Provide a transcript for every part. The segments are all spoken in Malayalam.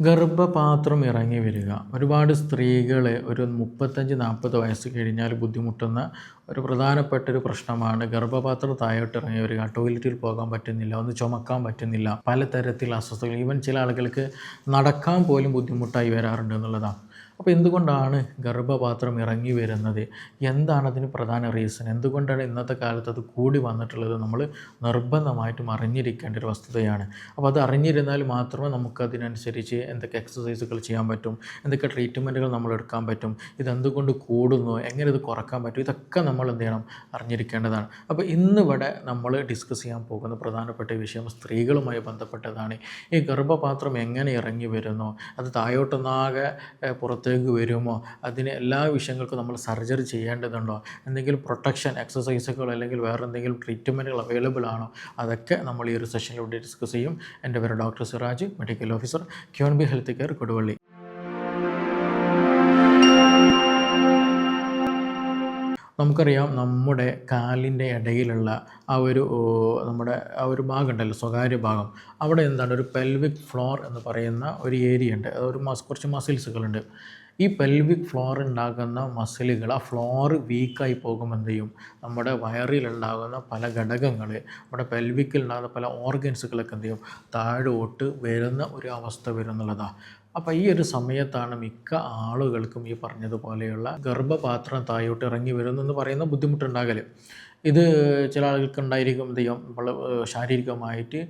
ഗർഭപാത്രം ഇറങ്ങി വരിക. ഒരുപാട് സ്ത്രീകൾ ഒരു മുപ്പത്തഞ്ച് നാൽപ്പത് വയസ്സ് കഴിഞ്ഞാൽ ബുദ്ധിമുട്ടുന്ന ഒരു പ്രധാനപ്പെട്ട ഒരു പ്രശ്നമാണ്. ഗർഭപാത്രം താഴോട്ട് ഇറങ്ങി വരിക. ടോയ്ലറ്റിൽ പോകാൻ പറ്റുന്നില്ല. ഒന്ന് ചുമക്കാൻ പറ്റുന്നില്ല. പലതരത്തിലുള്ള അസ്വസ്ഥതകൾ. ഈവൻ ചില ആളുകൾക്ക് നടക്കാൻ പോലും ബുദ്ധിമുട്ടായി വരാറുണ്ട് എന്നുള്ളതാണ്. അപ്പോൾ എന്തുകൊണ്ടാണ് ഗർഭപാത്രം ഇറങ്ങി വരുന്നത്? എന്താണ് അതിന് പ്രധാന റീസൺ എന്തുകൊണ്ടാണ് ഇന്നത്തെ കാലത്ത് അത് കൂടി വന്നിട്ടുള്ളത്? നമ്മൾ നിർബന്ധമായിട്ടും അറിഞ്ഞിരിക്കേണ്ട ഒരു വസ്തുതയാണ്. അപ്പോൾ അത് അറിഞ്ഞിരുന്നാൽ മാത്രമേ നമുക്കതിനനുസരിച്ച് എന്തൊക്കെ എക്സസൈസുകൾ ചെയ്യാൻ പറ്റും? എന്തൊക്കെ ട്രീറ്റ്മെന്റുകൾ നമ്മൾ എടുക്കാൻ പറ്റും? ഇതെന്തുകൊണ്ട് കൂടുന്നു? എങ്ങനെ ഇത് കുറയ്ക്കാൻ പറ്റും? ഇതൊക്കെ നമ്മൾ എന്ത് ചെയ്യണം? അറിഞ്ഞിരിക്കേണ്ടതാണ്. അപ്പോൾ ഇന്നിവിടെ നമ്മൾ ഡിസ്കസ് ചെയ്യാൻ പോകുന്ന പ്രധാനപ്പെട്ട വിഷയം സ്ത്രീകളുമായി ബന്ധപ്പെട്ടതാണ്. ഈ ഗർഭപാത്രം എങ്ങനെ ഇറങ്ങി വരുന്നു? അത് താഴോട്ടൊന്നാകെ ഏഹ്, പുറത്തേക്ക് വരുമോ? അതിന് എല്ലാ വിഷയങ്ങൾക്കും നമ്മൾ സർജറി ചെയ്യേണ്ടതുണ്ടോ? എന്തെങ്കിലും പ്രൊട്ടക്ഷൻ എക്സസൈസുകൾ അല്ലെങ്കിൽ വേറെ എന്തെങ്കിലും ട്രീറ്റ്മെന്റുകൾ അവൈലബിൾ ആണോ? അതൊക്കെ നമ്മൾ ഈ ഒരു സെഷനിലൂടെ ഡിസ്കസ് ചെയ്യും. എന്റെ പേര് ഡോക്ടർ സിറാജ് മെഡിക്കൽ ഓഫീസർ ക്യോൺ ബി ഹെൽത്ത് കെയർ കൊടുവള്ളി. നമുക്കറിയാം നമ്മുടെ കാലിന്റെ ഇടയിലുള്ള ആ ഒരു നമ്മുടെ ആ ഒരു ഭാഗം ഉണ്ടല്ലോ സ്വകാര്യ ഭാഗം. അവിടെ എന്താണ്? ഒരു പെൽവിക് ഫ്ലോർ എന്ന് പറയുന്ന ഒരു ഏരിയ ഉണ്ട്. അതൊരു മസ് കുറച്ച് മസിൽസുകളുണ്ട് ഈ പെൽവിക് ഫ്ലോർ ഉണ്ടാകുന്ന മസിലുകൾ ആ ഫ്ലോർ വീക്കായി പോകുമ്പോൾ എന്ത് ചെയ്യും? നമ്മുടെ വയറിലുണ്ടാകുന്ന പല ഘടകങ്ങൾ നമ്മുടെ പെൽവിക്കിൽ ഉണ്ടാകുന്ന പല ഓർഗൻസുകളൊക്കെ എന്ത് ചെയ്യും? താഴോട്ട് വരുന്ന ഒരു അവസ്ഥ വരും എന്നുള്ളതാണ് അപ്പോൾ ഈ ഒരു സമയത്താണ് മിക്ക ആളുകൾക്കും ഈ പറഞ്ഞതുപോലെയുള്ള ഗർഭപാത്രം താഴോട്ട് ഇറങ്ങി വരുന്നെന്ന് പറയുന്ന ബുദ്ധിമുട്ടുണ്ടാകൽ ഇത് ചില ആളുകൾക്ക് ഉണ്ടായിരിക്കും ചെയ്യും നമ്മൾ ശാരീരികമായിട്ട്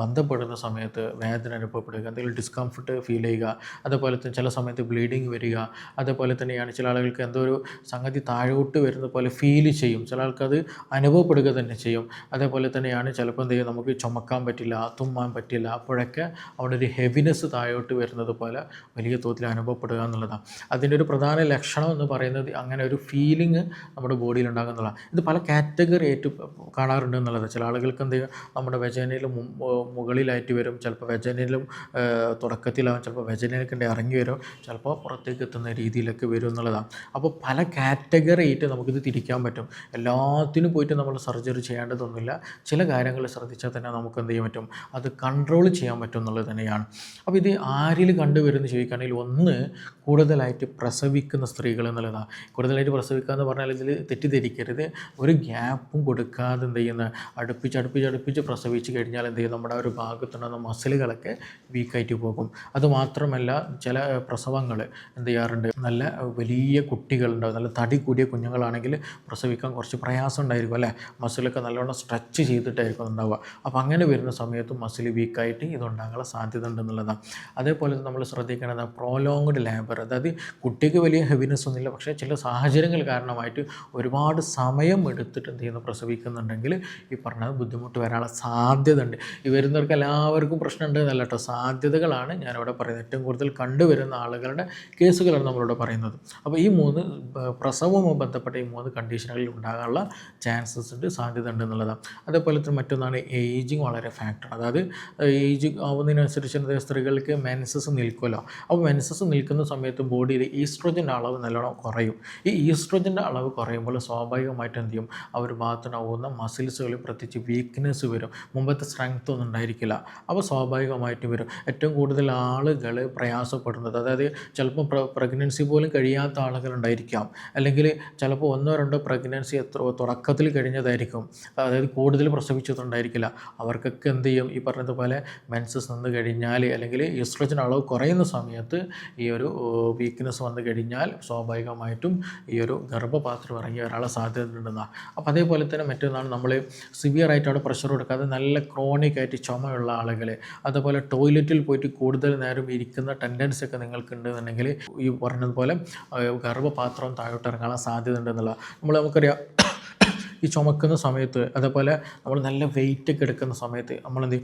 ബന്ധപ്പെടുന്ന സമയത്ത് വേദന അനുഭവപ്പെടുക എന്തെങ്കിലും ഡിസ്കംഫർട്ട് ഫീൽ ചെയ്യുക അതേപോലെ തന്നെ ചില സമയത്ത് ബ്ലീഡിങ് വരിക അതേപോലെ തന്നെയാണ് ചില ആളുകൾക്ക് എന്തോ ഒരു സംഗതി താഴോട്ട് വരുന്ന പോലെ ഫീൽ ചെയ്യും. ചില ആൾക്കത് അനുഭവപ്പെടുക തന്നെ ചെയ്യും. അതേപോലെ തന്നെയാണ് ചിലപ്പോൾ എന്ത് നമുക്ക് ചുമക്കാൻ പറ്റില്ല തുമ്മാൻ പറ്റില്ല അപ്പോഴൊക്കെ അവിടെ ഒരു ഹെവിനെസ് താഴോട്ട് വരുന്നത് പോലെ വലിയ തോതിൽ അനുഭവപ്പെടുക എന്നുള്ളതാണ്. അതിന്റെ ഒരു പ്രധാന ലക്ഷണം എന്ന് പറയുന്നത് അങ്ങനെ ഒരു ഫീലിംഗ് നമ്മുടെ ബോഡിയിൽ ഉണ്ടാകുന്നതാണ്. ഇത് പല കാറ്റഗറി ആയിട്ട് കാണാറുണ്ട് എന്നുള്ളത്. ചില ആളുകൾക്ക് എന്ത് ചെയ്യുക നമ്മുടെ വെജനയിൽ മുകളിലായിട്ട് വരും. ചിലപ്പോൾ വെജനയിലും തുടക്കത്തിലാവും. ചിലപ്പോൾ വെജനയിലേക്ക് ഇറങ്ങി വരും. ചിലപ്പോൾ പുറത്തേക്ക് എത്തുന്ന രീതിയിലൊക്കെ വരും എന്നുള്ളതാണ്. അപ്പോൾ പല കാറ്റഗറി ആയിട്ട് നമുക്കിത് തിരിക്കാൻ പറ്റും. എല്ലാത്തിനും പോയിട്ട് നമ്മൾ സർജറി ചെയ്യേണ്ടതൊന്നുമില്ല. ചില കാര്യങ്ങൾ ശ്രദ്ധിച്ചാൽ തന്നെ നമുക്ക് എന്ത് ചെയ്യാൻ പറ്റും? അത് കൺട്രോൾ ചെയ്യാൻ പറ്റും എന്നുള്ളത് തന്നെയാണ്. അപ്പോൾ ഇത് ആരിൽ കണ്ടുവരുമെന്ന് ചോദിക്കുകയാണെങ്കിൽ ഒന്ന് കൂടുതലായിട്ട് പ്രസവിക്കുന്ന സ്ത്രീകൾ എന്നുള്ളതാണ്. കൂടുതലായിട്ട് പ്രസവിക്കുക എന്ന് പറഞ്ഞാൽ ഇതിൽ തെറ്റിദ്ധരിക്കരുത്. ഒരു ഗ്യാപ്പും കൊടുക്കാതെ എന്ത് ചെയ്യുന്ന? അടുപ്പിച്ച് അടുപ്പിച്ച് അടുപ്പിച്ച് പ്രസവിച്ച് കഴിഞ്ഞാൽ എന്ത് ചെയ്യും? നമ്മുടെ ഒരു ഭാഗത്തുണ്ടാകുന്ന മസിലുകളൊക്കെ വീക്കായിട്ട് പോകും. അതുമാത്രമല്ല ചില പ്രസവങ്ങൾ എന്ത് ചെയ്യാറുണ്ട്? നല്ല വലിയ കുട്ടികളുണ്ടാവും. നല്ല തടി കൂടിയ കുഞ്ഞുങ്ങളാണെങ്കിൽ പ്രസവിക്കാൻ കുറച്ച് പ്രയാസം ഉണ്ടായിരിക്കും അല്ലേ? മസിലൊക്കെ നല്ലോണം സ്ട്രെച്ച് ചെയ്തിട്ടായിരിക്കും ഉണ്ടാവുക. അപ്പോൾ അങ്ങനെ വരുന്ന സമയത്ത് മസിൽ വീക്കായിട്ട് ഇതുണ്ടാകാനുള്ള സാധ്യത ഉണ്ടെന്നുള്ളതാണ്. അതേപോലെ നമ്മൾ ശ്രദ്ധിക്കേണ്ടത് പ്രോലോങ്ഡ് ലേബർ അതായത് കുട്ടിക്ക് വലിയ ഹെവിനെസ് ഒന്നുമില്ല. പക്ഷേ ചില സാഹചര്യങ്ങൾ കാരണമായിട്ട് ഒരുപാട് സമയം എടുത്തിട്ട് എന്ത് ചെയ്യുന്നു? പ്രസവിക്കുന്നുണ്ടെങ്കിൽ ഈ പറഞ്ഞ ബുദ്ധിമുട്ട് വരാനുള്ള സാധ്യത ഉണ്ട് ഈ വരുന്നവർക്ക് എല്ലാവർക്കും പ്രശ്നമുണ്ട് എന്നല്ല കേട്ടോ. സാധ്യതകളാണ് ഞാനിവിടെ പറയുന്നത്. ഏറ്റവും കൂടുതൽ കണ്ടുവരുന്ന ആളുകളുടെ കേസുകളാണ് നമ്മളിവിടെ പറയുന്നത്. അപ്പോൾ ഈ മൂന്ന് പ്രസവവുമായി ബന്ധപ്പെട്ട ഈ മൂന്ന് കണ്ടീഷനുകളിൽ ഉണ്ടാകാനുള്ള ചാൻസസ് ഉണ്ട് സാധ്യത ഉണ്ട് എന്നുള്ളതാണ്. അതേപോലെ തന്നെ മറ്റൊന്നാണ് ഏജിങ് വളരെ ഫാക്ടർ. അതായത് ഏജ് ആവുന്നതിനനുസരിച്ച് സ്ത്രീകൾക്ക് മെൻസസ് നിൽക്കുമല്ലോ. അപ്പോൾ മെൻസസ് നിൽക്കുന്ന സമയത്ത് ബോഡിയിൽ ഈസ്ട്രോജന്റെ അളവ് നല്ലോണം കുറയും. ഈ ഈസ്ട്രോജന്റെ അളവ് കുറയുമ്പോൾ സ്വാഭാവികമായിട്ട് എന്ത് ചെയ്യും? ആ ഒരു ഭാഗത്തുണ്ടാവുന്ന മസിൽസുകളിൽ പ്രത്യേകിച്ച് വീക്ക്നെസ് വരും. മുമ്പത്തെ സ്ട്രെങ്ത് ഒന്നും ഉണ്ടായിരിക്കില്ല. അവ സ്വാഭാവികമായിട്ടും വരും. ഏറ്റവും കൂടുതൽ ആളുകൾ പ്രയാസപ്പെടുന്നത് അതായത് ചിലപ്പോൾ പ്രഗ്നൻസി പോലും കഴിയാത്ത ആളുകൾ ഉണ്ടായിരിക്കാം. അല്ലെങ്കിൽ ചിലപ്പോൾ ഒന്നോ രണ്ടോ പ്രഗ്നൻസി എത്ര തുടക്കത്തിൽ കഴിഞ്ഞതായിരിക്കും. അതായത് കൂടുതൽ പ്രസവിച്ചതുണ്ടായിരിക്കില്ല അവർക്കൊക്കെ എന്ത് ചെയ്യും? ഈ പറഞ്ഞതുപോലെ മെൻസസ് നിന്ന് കഴിഞ്ഞാൽ അല്ലെങ്കിൽ ഈസ്ട്രജൻ അളവ് കുറയുന്ന സമയത്ത് ഈ ഒരു വീക്ക്നെസ് വന്നു കഴിഞ്ഞാൽ സ്വാഭാവികമായിട്ടും ഈ ഒരു ഗർഭപാത്രം ഇറങ്ങി വരാനുള്ള സാധ്യത ഉണ്ടെന്നാണ് അപ്പോൾ അതേപോലെ തന്നെ മറ്റൊന്നാണ് നമ്മൾ സിവിയർ ആയിട്ട് അവിടെ പ്രഷർ കൊടുക്കാതെ നല്ല ക്രോണിക് ആയിട്ട് ചുമയുള്ള ആളുകൾ അതുപോലെ ടോയ്ലറ്റിൽ പോയിട്ട് കൂടുതൽ നേരം ഇരിക്കുന്ന ടെൻഡൻസി ഒക്കെ നിങ്ങൾക്ക് ഉണ്ടെന്നുണ്ടെങ്കിൽ ഈ പറഞ്ഞതുപോലെ ഗർഭപാത്രം താഴോട്ട് ഇറങ്ങാനുള്ള സാധ്യത ഉണ്ടെന്നുള്ള നമ്മൾ നമുക്കറിയാം ഈ ചുമക്കുന്ന സമയത്ത് അതേപോലെ നമ്മൾ നല്ല വെയിറ്റ് ഒക്കെ എടുക്കുന്ന സമയത്ത് നമ്മളെന്ത്?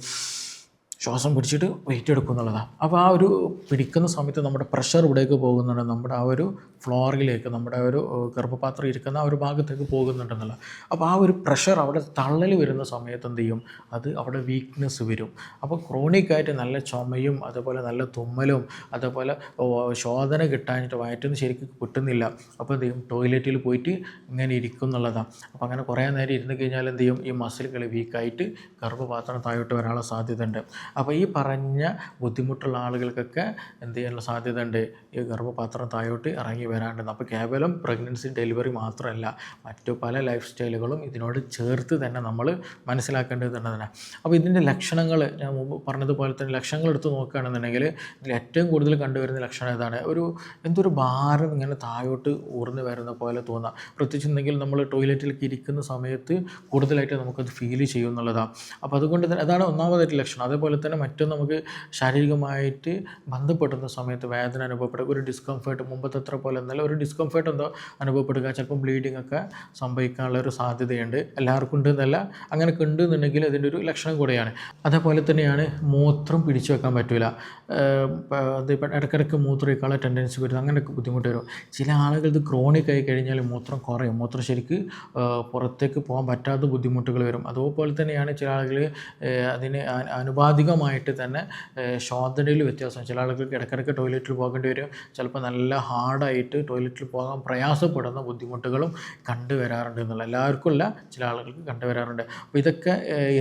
ശ്വാസം പിടിച്ചിട്ട് വെയിറ്റ് എടുക്കും എന്നുള്ളതാണ് അപ്പോൾ ആ ഒരു പിടിക്കുന്ന സമയത്ത് നമ്മുടെ പ്രഷർ ഇവിടേക്ക് പോകുന്നുണ്ട്. നമ്മുടെ ആ ഒരു ഫ്ലോറിലേക്ക് നമ്മുടെ ഒരു ഗർഭപാത്രം ഇരിക്കുന്ന ആ ഒരു ഭാഗത്തേക്ക് പോകുന്നുണ്ടെന്നുള്ള അപ്പോൾ ആ ഒരു പ്രഷർ അവിടെ തള്ളൽ വരുന്ന സമയത്ത് എന്ത് ചെയ്യും? അത് അവിടെ വീക്ക്നെസ് വരും. അപ്പോൾ ക്രോണിക്കായിട്ട് നല്ല ചുമയും അതുപോലെ നല്ല തുമ്മലും അതുപോലെ ശോധന കിട്ടാനായിട്ട് വയറ്റൊന്നും ശരിക്കും കിട്ടുന്നില്ല. അപ്പോൾ എന്ത് ചെയ്യും? ടോയ്ലറ്റിൽ പോയിട്ട് ഇങ്ങനെ ഇരിക്കും എന്നുള്ളതാണ് അപ്പോൾ അങ്ങനെ കുറേ നേരം ഇരുന്ന് കഴിഞ്ഞാൽ എന്ത് ചെയ്യും? ഈ മസിലുകൾ വീക്കായിട്ട് ഗർഭപാത്രം താഴോട്ട് വരാനുള്ള സാധ്യത ഉണ്ട് അപ്പോൾ ഈ പറഞ്ഞ ബുദ്ധിമുട്ടുള്ള ആളുകൾക്കൊക്കെ എന്ത് ചെയ്യാനുള്ള സാധ്യത ഉണ്ട് ഈ ഗർഭപാത്രം താഴോട്ട് ഇറങ്ങി വരാണ്ടെന്ന് അപ്പോൾ കേവലം പ്രഗ്നൻസി ഡെലിവറി മാത്രമല്ല മറ്റു പല ലൈഫ് സ്റ്റൈലുകളും ഇതിനോട് ചേർത്ത് തന്നെ നമ്മൾ മനസ്സിലാക്കേണ്ടത് തന്നെ. അപ്പോൾ ഇതിന്റെ ലക്ഷണങ്ങൾ ഞാൻ മുമ്പ് പറഞ്ഞതുപോലെ തന്നെ ലക്ഷണങ്ങൾ എടുത്ത് നോക്കുകയാണെന്നുണ്ടെങ്കിൽ ഇതിൽ ഏറ്റവും കൂടുതൽ കണ്ടുവരുന്ന ലക്ഷണം ഏതാണ്? ഒരു എന്തൊരു ഭാരം ഇങ്ങനെ താഴോട്ട് ഊർന്നു വരുന്ന പോലെ തോന്നാം. പ്രത്യേകിച്ച് എന്തെങ്കിലും നമ്മൾ ടോയ്ലറ്റിലേക്ക് ഇരിക്കുന്ന സമയത്ത് കൂടുതലായിട്ട് നമുക്കത് ഫീൽ ചെയ്യും എന്നുള്ളതാണ് അപ്പോൾ അതുകൊണ്ട് തന്നെ അതാണ് ഒന്നാമതായിട്ട് ലക്ഷണം. അതേപോലെ തന്നെ മറ്റും നമുക്ക് ശാരീരികമായിട്ട് ബന്ധപ്പെടുന്ന സമയത്ത് വേദന അനുഭവപ്പെടുക ഒരു ഡിസ്കംഫേർട്ട് മുമ്പത്തെ പോലെ എന്നല്ല ഒരു ഡിസ്കംഫേർട്ട് എന്തോ അനുഭവപ്പെടുക ചിലപ്പം ബ്ലീഡിംഗ് ഒക്കെ സംഭവിക്കാനുള്ള ഒരു സാധ്യതയുണ്ട്. എല്ലാവർക്കും ഉണ്ട് എന്നല്ല അങ്ങനെ ഉണ്ട് എന്നുണ്ടെങ്കിൽ അതിന്റെ ഒരു ലക്ഷണം കൂടെയാണ്. അതേപോലെ തന്നെയാണ് മൂത്രം പിടിച്ചു വെക്കാൻ പറ്റില്ല അത് ഇപ്പം ഇടയ്ക്കിടയ്ക്ക് മൂത്രം ഒഴിക്കാനുള്ള ടെൻഡൻസി വരുന്നത് അങ്ങനെയൊക്കെ ബുദ്ധിമുട്ട് വരും. ചില ആളുകൾ ഇത് ക്രോണിക് ആയി കഴിഞ്ഞാൽ മൂത്രം കുറയും. മൂത്രം ശരിക്ക് പുറത്തേക്ക് പോകാൻ പറ്റാത്ത ബുദ്ധിമുട്ടുകൾ വരും. അതുപോലെ തന്നെയാണ് ചില ആളുകൾ അതിന് അനുപാതികമായിട്ട് തന്നെ ശോധനയിൽ വ്യത്യാസം. ചില ആളുകൾക്ക് ഇടയ്ക്കിടയ്ക്ക് ടോയ്ലറ്റിൽ പോകേണ്ടി വരും. ചിലപ്പോൾ നല്ല ഹാർഡായിട്ട് ടോയ്ലറ്റിൽ പോകാൻ പ്രയാസപ്പെടുന്ന ബുദ്ധിമുട്ടുകളും കണ്ടുവരാറുണ്ട് എന്നുള്ള എല്ലാവർക്കും അല്ല ചില ആളുകൾക്ക് കണ്ടുവരാറുണ്ട് അപ്പോൾ ഇതൊക്കെ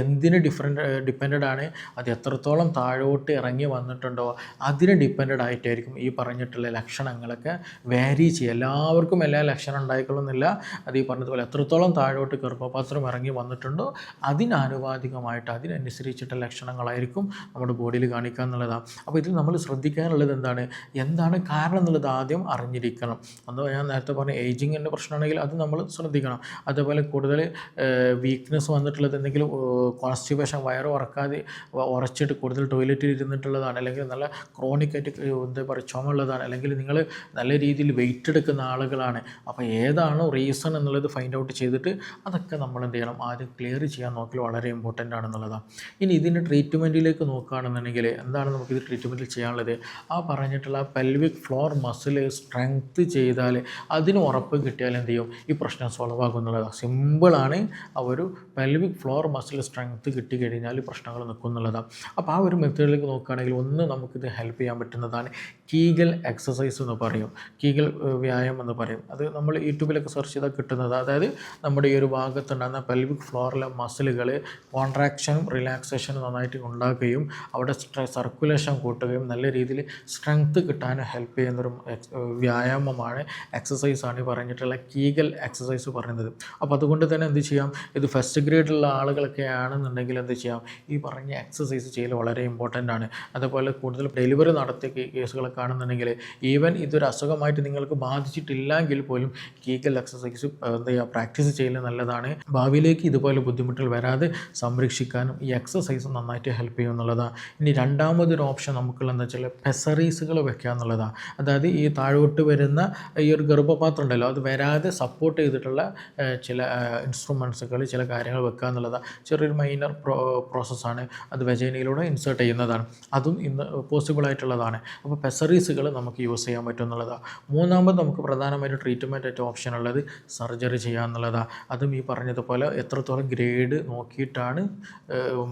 എന്തിന് ഡിഫറെന്റ് ഡിപ്പെൻഡ് ആണ്? അത് എത്രത്തോളം താഴോട്ട് ഇറങ്ങി വന്നിട്ടുണ്ടോ? അതിന് ഡിപ്പെൻഡ് ആയിട്ടായിരിക്കും ഈ പറഞ്ഞിട്ടുള്ള ലക്ഷണങ്ങളൊക്കെ വേരി ചെയ്യുക. എല്ലാവർക്കും എല്ലാ ലക്ഷണം ഉണ്ടായിക്കൊള്ളുന്നില്ല. അത് ഈ പറഞ്ഞതുപോലെ എത്രത്തോളം താഴോട്ട് ഗർഭപാത്രം ഇറങ്ങി വന്നിട്ടുണ്ടോ അതിനാനുപാതികമായിട്ട് അതിനനുസരിച്ചിട്ടുള്ള ലക്ഷണങ്ങളായിരിക്കും നമ്മുടെ ബോഡിയിൽ കാണിക്കുക എന്നുള്ളതാണ് അപ്പോൾ ഇതിൽ നമ്മൾ ശ്രദ്ധിക്കാനുള്ളത് എന്താണ്? എന്താണ് കാരണം എന്നുള്ളത് ആദ്യം അറിഞ്ഞിരിക്കണം. അന്ന് ഞാൻ നേരത്തെ പറഞ്ഞ ഏജിങ്ങിന്റെ പ്രശ്നമാണെങ്കിൽ അത് നമ്മൾ ശ്രദ്ധിക്കണം. അതേപോലെ കൂടുതൽ വീക്ക്നെസ് വന്നിട്ടുള്ളത് എന്തെങ്കിലും കോൺസ്റ്റിപ്പേഷൻ വയറ് ഉറക്കാതെ ഉറച്ചിട്ട് കൂടുതൽ ടോയ്ലറ്റിൽ ഇരുന്നിട്ടുള്ളതാണ്. അല്ലെങ്കിൽ നല്ല ക്രോണിക്കായിട്ട് എന്താ പറയുക ചുമ ഉള്ളതാണ് അല്ലെങ്കിൽ നിങ്ങൾ നല്ല രീതിയിൽ വെയിറ്റ് എടുക്കുന്ന ആളുകളാണ്. അപ്പോൾ ഏതാണ് റീസൺ എന്നുള്ളത് ഫൈൻഡ് ഔട്ട് ചെയ്തിട്ട് അതൊക്കെ നമ്മൾ എന്ത് ചെയ്യണം? ആദ്യം ക്ലിയർ ചെയ്യാൻ നോക്കൽ വളരെ ഇമ്പോർട്ടന്റ് ആണെന്നുള്ളതാണ് ഇനി ഇതിന്റെ ട്രീറ്റ്മെന്റിലേക്ക് നോക്കുകയാണെന്നുണ്ടെങ്കിൽ എന്താണ് നമുക്ക് നമുക്കിത് ട്രീറ്റ്മെന്റിൽ ചെയ്യാനുള്ളത്? ആ പറഞ്ഞിട്ടുള്ള പെൽവിക് ഫ്ലോർ മസിൽ സ്ട്രെങ്ത് ചെയ്താൽ അതിന് ഉറപ്പ് കിട്ടിയാൽ എന്ത് ചെയ്യും? ഈ പ്രശ്നം സോൾവ് ആകും സിമ്പിളാണ് ആ ഒരു പെൽവിക് ഫ്ലോർ മസിൽ സ്ട്രെങ്ത് കിട്ടിക്കഴിഞ്ഞാൽ പ്രശ്നങ്ങൾ നിൽക്കും എന്നുള്ളതാണ്. അപ്പോൾ ആ ഒരു മെത്തേഡിലേക്ക് നോക്കുകയാണെങ്കിൽ ഒന്ന് നമുക്കിത് ഹെൽപ്പ് ചെയ്യാൻ പറ്റുന്നതാണ്. കീഗൽ എക്സസൈസ് എന്ന് പറയും. കീഗൽ വ്യായാമം എന്ന് പറയും. അത് നമ്മൾ യൂട്യൂബിലൊക്കെ സെർച്ച് ചെയ്താൽ കിട്ടുന്നത്. അതായത് നമ്മുടെ ഈ ഒരു ഭാഗത്തുണ്ടാകുന്ന പെൽവിക് ഫ്ലോറിലെ മസിലുകൾ കോൺട്രാക്ഷനും റിലാക്സേഷനും നന്നായിട്ട് ഉണ്ടാക്കുകയും അവിടെ സർക്കുലേഷൻ കൂട്ടുകയും നല്ല രീതിയിൽ സ്ട്രെങ്ത് കിട്ടാനും ഹെൽപ്പ് ചെയ്യുന്നൊരു വ്യായാമമാണ് എക്സസൈസാണ് ഈ പറഞ്ഞിട്ടുള്ള കീഗൽ എക്സസൈസ് പറയുന്നത്. അപ്പോൾ അതുകൊണ്ട് തന്നെ എന്ത് ചെയ്യാം? ഇത് ഫസ്റ്റ് ഗ്രേഡിലുള്ള ആളുകളൊക്കെ ആണെന്നുണ്ടെങ്കിൽ എന്ത് ചെയ്യാം? ഈ പറഞ്ഞ എക്സസൈസ് ചെയ്യൽ വളരെ ഇമ്പോർട്ടന്റ് ആണ്. അതുപോലെ കൂടുതൽ ഡെലിവറി നടത്തിയ കേസുകളൊക്കെ ആണെന്നുണ്ടെങ്കിൽ ഈവൻ ഇതൊരു അസുഖമായിട്ട് നിങ്ങൾക്ക് ബാധിച്ചിട്ടില്ലെങ്കിൽ പോലും കീഗൽ എക്സസൈസ് എന്താ ചെയ്യുക പ്രാക്ടീസ് ചെയ്യൽ നല്ലതാണ്. ഭാവിയിലേക്ക് ഇതുപോലെ ബുദ്ധിമുട്ടുകൾ വരാതെ സംരക്ഷിക്കാനും ഈ എക്സസൈസ് നന്നായിട്ട് ഹെൽപ്പ് ചെയ്യും എന്നുള്ളതാണ് ഇനി രണ്ടാമതൊരു ഓപ്ഷൻ നമുക്കുള്ള എന്താ വെച്ചാൽ പെസറീസുകൾ വെക്കുക എന്നുള്ളതാണ് അതായത് ഈ താഴോട്ട് വരുന്ന ഈ ഒരു ഗർഭപാത്രം ഉണ്ടല്ലോ അത് വരാതെ സപ്പോർട്ട് ചെയ്തിട്ടുള്ള ചില ഇൻസ്ട്രുമെൻസുകൾ ചില കാര്യങ്ങൾ വെക്കുക എന്നുള്ളതാണ് ചെറിയൊരു മൈനർ പ്രോ പ്രോസസ്സാണ് അത് വെജൈനയിലൂടെ ഇൻസേർട്ട് ചെയ്യുന്നതാണ്. അതും ഇന്ന് പോസിബിൾ ആയിട്ടുള്ളതാണ്. അപ്പോൾ പെസറീസുകൾ നമുക്ക് യൂസ് ചെയ്യാൻ പറ്റും എന്നുള്ളതാണ് മൂന്നാമത് നമുക്ക് പ്രധാനമായിട്ട് ട്രീറ്റ്മെന്റ് ആയിട്ട് ഓപ്ഷൻ ഉള്ളത് സർജറി ചെയ്യുക എന്നുള്ളതാണ് അതും ഈ പറഞ്ഞതുപോലെ എത്രത്തോളം ഗ്രേഡ് നോക്കിയിട്ടാണ്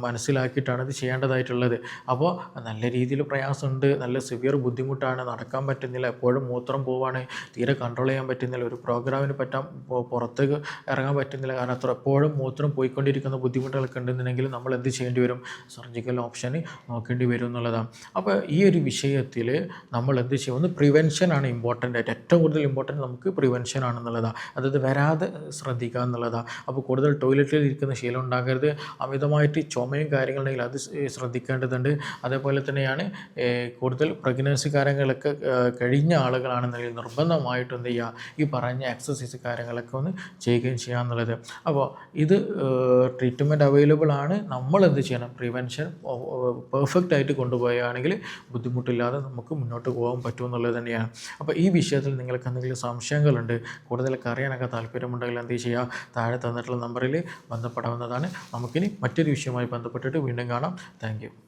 മനസ്സിലാക്കിയിട്ടാണ് ഇത് ചെയ്യേണ്ടതായിട്ടുള്ളത്. അപ്പോൾ നല്ല രീതിയിൽ പ്രയാസമുണ്ട്. നല്ല സിവിയർ ബുദ്ധിമുട്ടാണ്. നടക്കാൻ പറ്റുന്നില്ല. എപ്പോഴും മൂത്രം പോവാണ്. തീരെ കൺട്രോൾ ചെയ്യാൻ പറ്റുന്നില്ല. ഒരു പ്രോഗ്രാമിന് പറ്റാൻ പുറത്തേക്ക് ഇറങ്ങാൻ പറ്റുന്നില്ല. കാരണം അത്ര എപ്പോഴും മൂത്രം പോയിക്കൊണ്ടിരിക്കുന്ന ബുദ്ധിമുട്ടുകളൊക്കെ ഉണ്ടെന്നുണ്ടെങ്കിൽ നമ്മൾ എന്ത് ചെയ്യേണ്ടി വരും? സർജിക്കൽ ഓപ്ഷന് നോക്കേണ്ടി വരും എന്നുള്ളതാണ് അപ്പോൾ ഈ ഒരു വിഷയത്തിൽ നമ്മൾ എന്ത് ചെയ്യും? ഒന്ന് പ്രിവെൻഷനാണ് ഇമ്പോർട്ടന്റ് ആയിട്ട്. ഏറ്റവും കൂടുതൽ ഇമ്പോർട്ടന്റ് നമുക്ക് പ്രിവെൻഷൻ ആണെന്നുള്ളതാണ് അതായത് വരാതെ ശ്രദ്ധിക്കുക എന്നുള്ളതാണ് അപ്പോൾ കൂടുതൽ ടോയ്ലറ്റിൽ ഇരിക്കുന്ന ശീലം ഉണ്ടാകരുത് അമിതമായിട്ട് ചുമയും കാര്യങ്ങളുണ്ടെങ്കിൽ അത് ശ്രദ്ധിക്കേണ്ടതുണ്ട്. അതേപോലെ തന്നെയാണ് കൂടുതൽ പ്രഗ്നൻസി കാര്യങ്ങളൊക്കെ കഴിഞ്ഞ ആളുകളാണെന്നുണ്ടെങ്കിൽ നിർബന്ധമായിട്ടും എന്ത് ചെയ്യുക ഈ പറഞ്ഞ എക്സസൈസ് കാര്യങ്ങളൊക്കെ ഒന്ന് ചെയ്യുകയും ചെയ്യുക എന്നുള്ളത്. അപ്പോൾ ഇത് ട്രീറ്റ്മെന്റ് അവൈലബിൾ ആണ്. നമ്മൾ എന്ത് ചെയ്യണം പ്രിവെൻഷൻ പെർഫെക്റ്റ് ആയിട്ട് കൊണ്ടുപോവുകയാണെങ്കിൽ ബുദ്ധിമുട്ടില്ലാതെ നമുക്ക് മുന്നോട്ട് പോകാൻ പറ്റുമെന്നുള്ളത് തന്നെയാണ്. അപ്പോൾ ഈ വിഷയത്തിൽ നിങ്ങൾക്ക് എന്തെങ്കിലും സംശയങ്ങളുണ്ട് കൂടുതലൊക്കെ അറിയാനൊക്കെ താല്പര്യമുണ്ടെങ്കിൽ എന്ത് ചെയ്യുക താഴെ തന്നിട്ടുള്ള നമ്പറിൽ ബന്ധപ്പെടാവുന്നതാണ്. നമുക്കിനി മറ്റൊരു വിഷയവുമായി ബന്ധപ്പെട്ടിട്ട് വീണ്ടും കാണാം. താങ്ക്